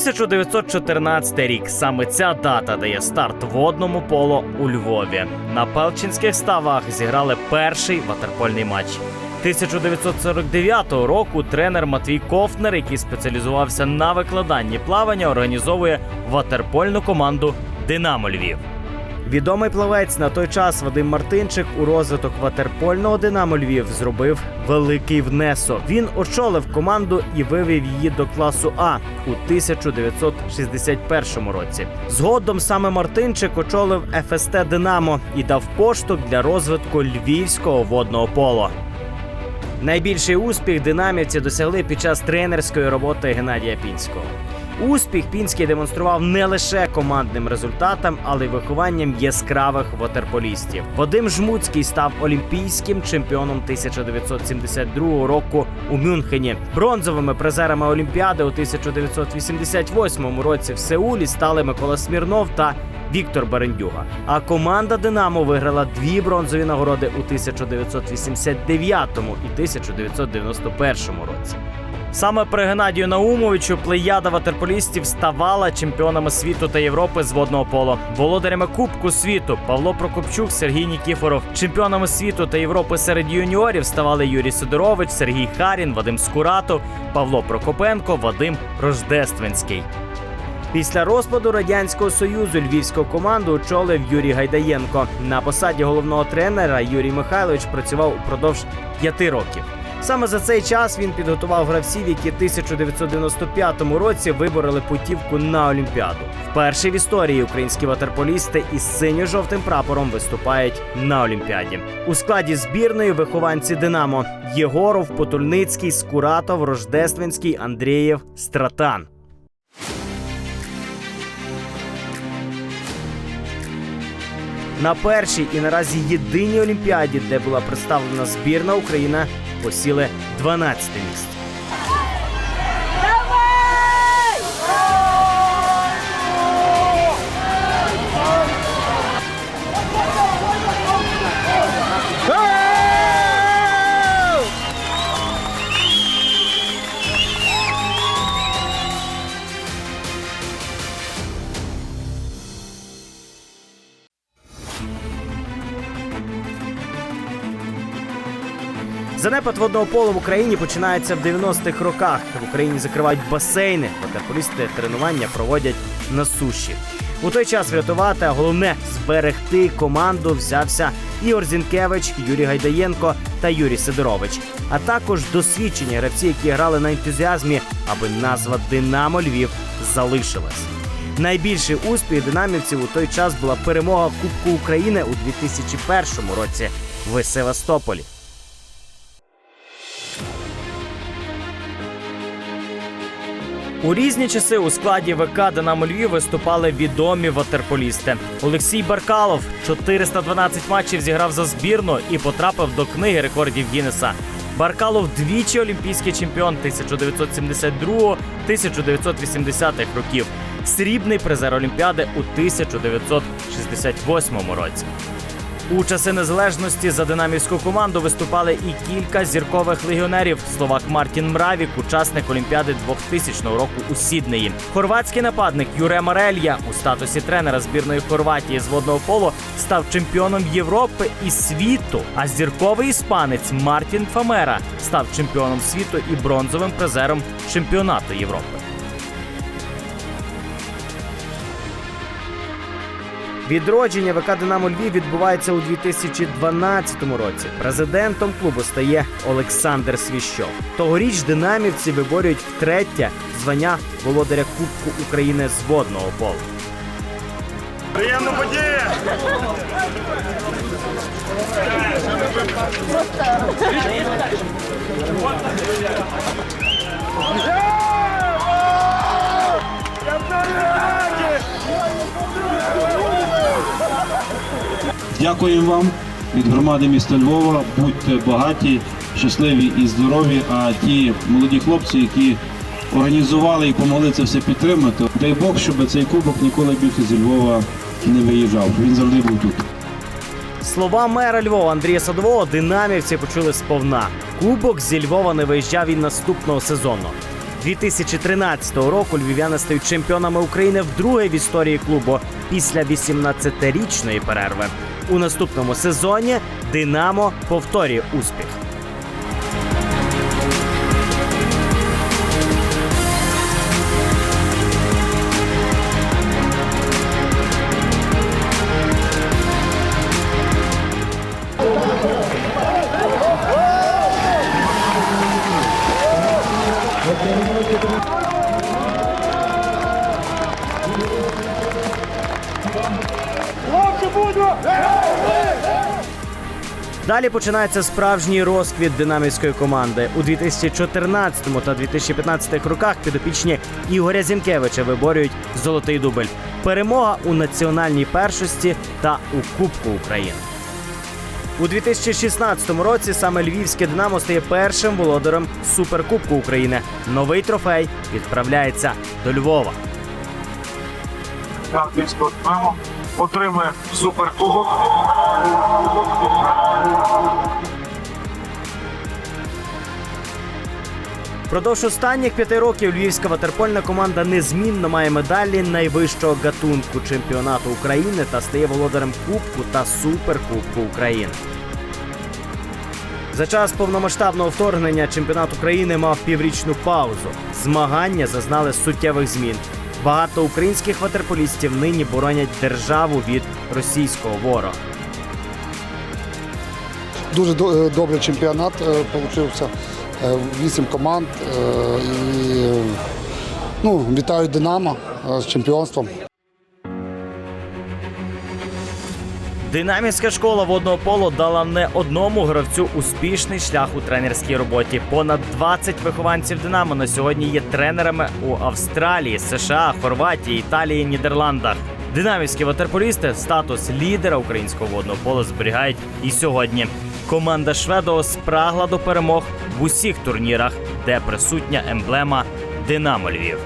1914 рік. Саме ця дата дає старт водному поло у Львові. На Пелчинських ставах зіграли перший ватерпольний матч. 1949 року тренер Матвій Кофнер, який спеціалізувався на викладанні плавання, організовує ватерпольну команду Динамо Львів. Відомий плавець на той час Вадим Мартинчик у розвиток ватерпольного Динамо Львів зробив великий внесок. Він очолив команду і вивів її до класу А у 1961 році. Згодом саме Мартинчик очолив ФСТ Динамо і дав поштовх для розвитку львівського водного поло. Найбільший успіх динамівці досягли під час тренерської роботи Геннадія Пінського. Успіх Пінський демонстрував не лише командним результатом, але й вихованням яскравих вотерполістів. Вадим Жмуцький став олімпійським чемпіоном 1972 року у Мюнхені. Бронзовими призерами Олімпіади у 1988 році в Сеулі стали Микола Смірнов та Віктор Берендюга. А команда Динамо виграла дві бронзові нагороди у 1989 і 1991 році. Саме при Геннадію Наумовичу плеяда ватерполістів ставала чемпіонами світу та Європи з водного поло. Володарями Кубку світу Павло Прокопчук, Сергій Нікіфоров. Чемпіонами світу та Європи серед юніорів ставали Юрій Сидорович, Сергій Харін, Вадим Скуратов, Павло Прокопенко, Вадим Рождественський. Після розпаду радянського союзу львівську команду очолив Юрій Гайдаєнко. На посаді головного тренера Юрій Михайлович працював упродовж п'яти років. Саме за цей час він підготував гравців, які в 1995 році вибороли путівку на Олімпіаду. Вперше в історії українські ватерполісти із синьо-жовтим прапором виступають на Олімпіаді. У складі збірної вихованці Динамо Єгоров, Потульницький, Скуратов, Рождественський, Андрієв, Стратан. На першій і наразі єдиній олімпіаді, де була представлена збірна Україна, посіли 12 місце. Занепад водного полу в Україні починається в 90-х роках. В Україні закривають басейни, ватерполісти тренування проводять на суші. У той час врятувати, а головне зберегти команду взявся Ігор Зінкевич, Юрій Гайдаєнко та Юрій Сидорович, а також досвідчені гравці, які грали на ентузіазмі, аби назва Динамо Львів залишилась. Найбільший успіх динамівців у той час була перемога Кубку України у 2001 році в Севастополі. У різні часи у складі ВК Динамо Львів виступали відомі ватерполісти. Олексій Баркалов 412 матчів зіграв за збірну і потрапив до книги рекордів Гіннеса. Баркалов двічі олімпійський чемпіон 1972-1980 років. Срібний призер Олімпіади у 1968 році. У часи незалежності за динамівську команду виступали і кілька зіркових легіонерів. Словак Мартін Мравік, учасник Олімпіади 2000 року у Сіднеї. Хорватський нападник Юре Марелья у статусі тренера збірної Хорватії з водного полу став чемпіоном Європи і світу. А зірковий іспанець Мартін Фамера став чемпіоном світу і бронзовим призером чемпіонату Європи. Відродження ВК Динамо Львів відбувається у 2012 році. Президентом клубу стає Олександр Свіщов. Тогоріч динамівці виборюють втретє звання володаря Кубку України з водного полу. Приємна подія! Дякуємо вам від громади міста Львова. Будьте багаті, щасливі і здорові. А ті молоді хлопці, які організували і помогли це все підтримати, дай Бог, щоб цей кубок ніколи більше зі Львова не виїжджав. Він завжди був тут. Слова мера Львова Андрія Садового динамівці почули сповна. Кубок зі Львова не виїжджав і наступного сезону. 2013 року львів'яни стають чемпіонами України вдруге в історії клубу після 18-річної перерви. У наступному сезоні Динамо повторює успіх. Далі починається справжній розквіт динамівської команди. У 2014 та 2015 роках підопічні Ігоря Зінкевича виборюють золотий дубль. Перемога у національній першості та у Кубку України. У 2016 році саме львівське Динамо стає першим володарем Суперкубку України. Новий трофей відправляється до Львова. Львівського отримує суперкубок. Продовж останніх п'яти років львівська ватерпольна команда незмінно має медалі найвищого гатунку чемпіонату України та стає володарем Кубку та Суперкубку України. За час повномасштабного вторгнення чемпіонат України мав піврічну паузу. Змагання зазнали суттєвих змін. Багато українських ватерполістів нині боронять державу від російського ворога. Дуже е, добрий чемпіонат е. Е, Вісім команд. І, ну, вітаю Динамо з чемпіонством. Динамівська школа водного поло дала не одному гравцю успішний шлях у тренерській роботі. Понад 20 вихованців Динамо на сьогодні є тренерами у Австралії, США, Хорватії, Італії, Нідерландах. Динамівські ватерполісти статус лідера українського водного поло зберігають і сьогодні. Команда Шведо спрагла до перемог в усіх турнірах, де присутня емблема Динамо Львів.